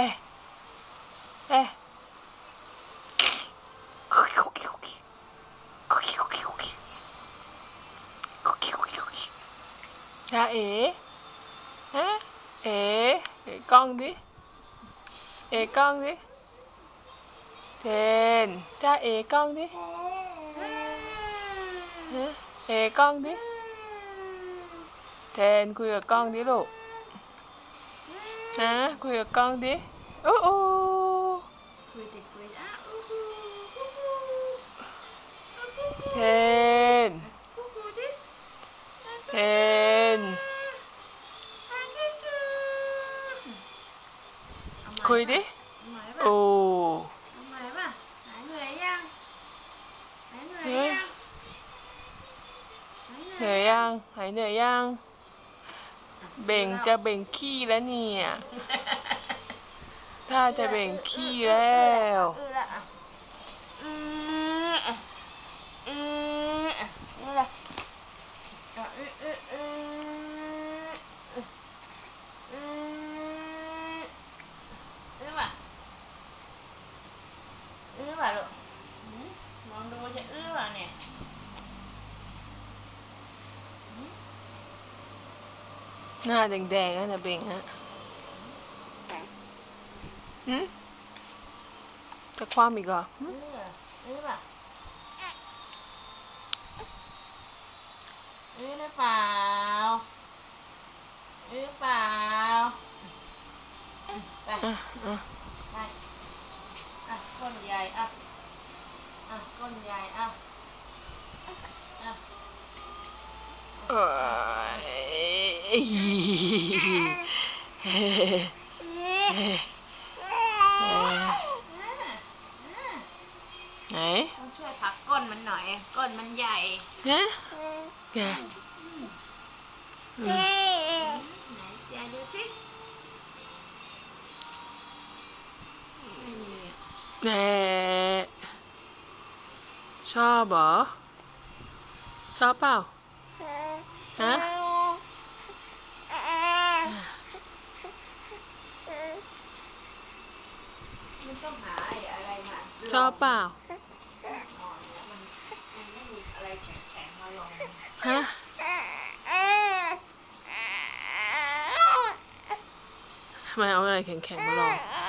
Eh. Eh. Cookie, cookie, cookie. Cookie, cookie, cookie. Cookie, cookie, cookie. จ้าเอ๋ฮะเอ๋เอ๋กล้องดิเอ๋กล้องดิเทนจ้าเอ๋กล้องดิฮะเอ๋กล้องดิเทนคุยกับกล้องดิลูก นะคุยกับกล้องดิโอ้โอ้คุยสิคุยอะอู้หูอู้หูเทนอู้หูดิเทนคุยดิเอาใหม่ป่ะโอ้เอาใหม่ป่ะหายเหนื่อยยังหายเหนื่อยเฮ้ยยังหายเหนื่อยยังหายเหนื่อยยัง เบ่งจะเบ่งขี้แล้วเนี่ย ถ้าจะเบ่งขี้แล้วอื้อว่ะลูกมองดูจะอื้อว่ะเนี่ย หน้าแดงๆแล้วนะเบ่งฮะหืมจะคว้ามอีกเหรอหึอื้อว่ะอื้อว่ะอื้อหรือเปล่าอื้อเปล่าอืมไปอะอะไปอะก้นใหญ่อะอะก้นใหญ่อะอะ เอ้ย ไหนต้องช่วยผลักก้นมันหน่อย ก้นมันใหญ่ฮะแกไหนเสียดูสิไม่มีอะแกชอบเหรอชอบเปล่า ฮะ มันต้องหาไอ้อะไรมาชอบเปล่าลองนอนเนี่ยมันมันไม่มีอะไรแข็งๆมาลองฮะทำไมเอาอะไรแข็งๆมาลองเ